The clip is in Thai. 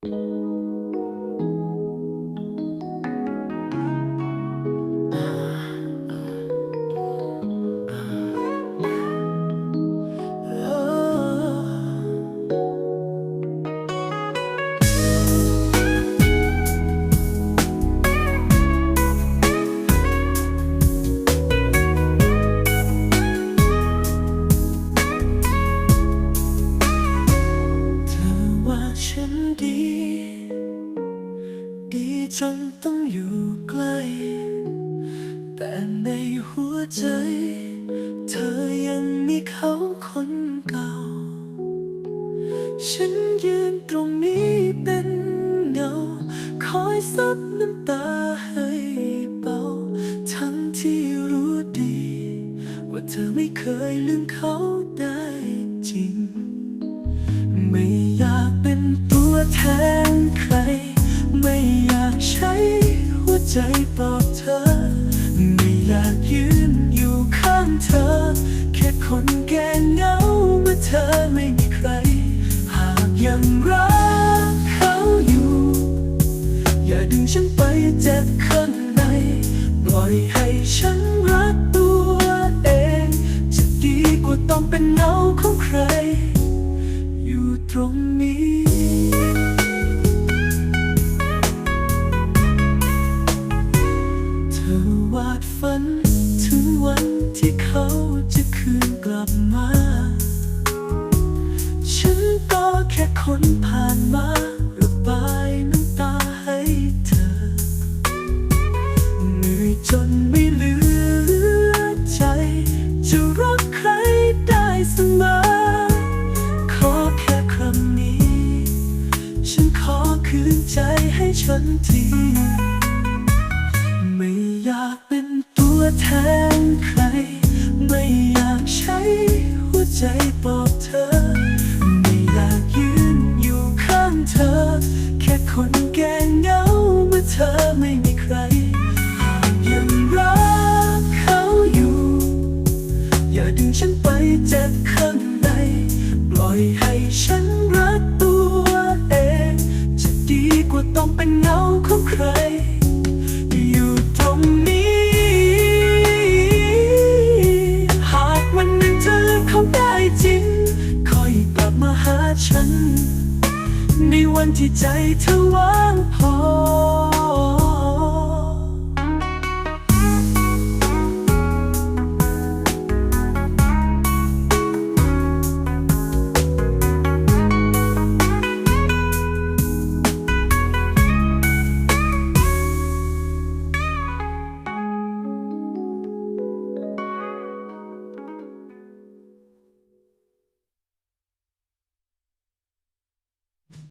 เธ จนต้องอยู่ใกล้ แต่ในหัวใจ เธอยังมีเขาคนเก่า ฉันยืนตรงนี้เป็นเงาคอยซับน้ำตาให้เบา ทั้งที่รู้ดี ว่าเธอไม่เคยลืมเขาได้จริง ไม่อยากเป็นตัวแทน ใจปลอบเธอ ไม่อยากยืนอยู่ข้างเธอ แค่คนแก่เงาเมื่อเธอไม่มีใคร หากยังรักเขาอยู่ อย่าดึงฉันไปเจ็บข้างใน ปล่อยให้ฉันรัก ที่เขาจะคืนกลับมา ฉันก็แค่คนผ่านมาระบายน้ำตาให้เธอ เหนื่อยจนไม่เหลือใจ จะรักใครได้เสมอ ขอแค่คำนี้ ฉันขอคืนใจให้ฉันที ไม่อยากเป็นตัวแทน เจ็บข้างใน ปล่อยให้ฉันรักตัวเอง จะดีกว่าต้องเป็นเงาของใคร อยู่ตรงนี้ หากวันหนึ่งเธอเขาได้จริง คอยกลับมาหาฉัน ในวันที่ใจเธอว่างพอ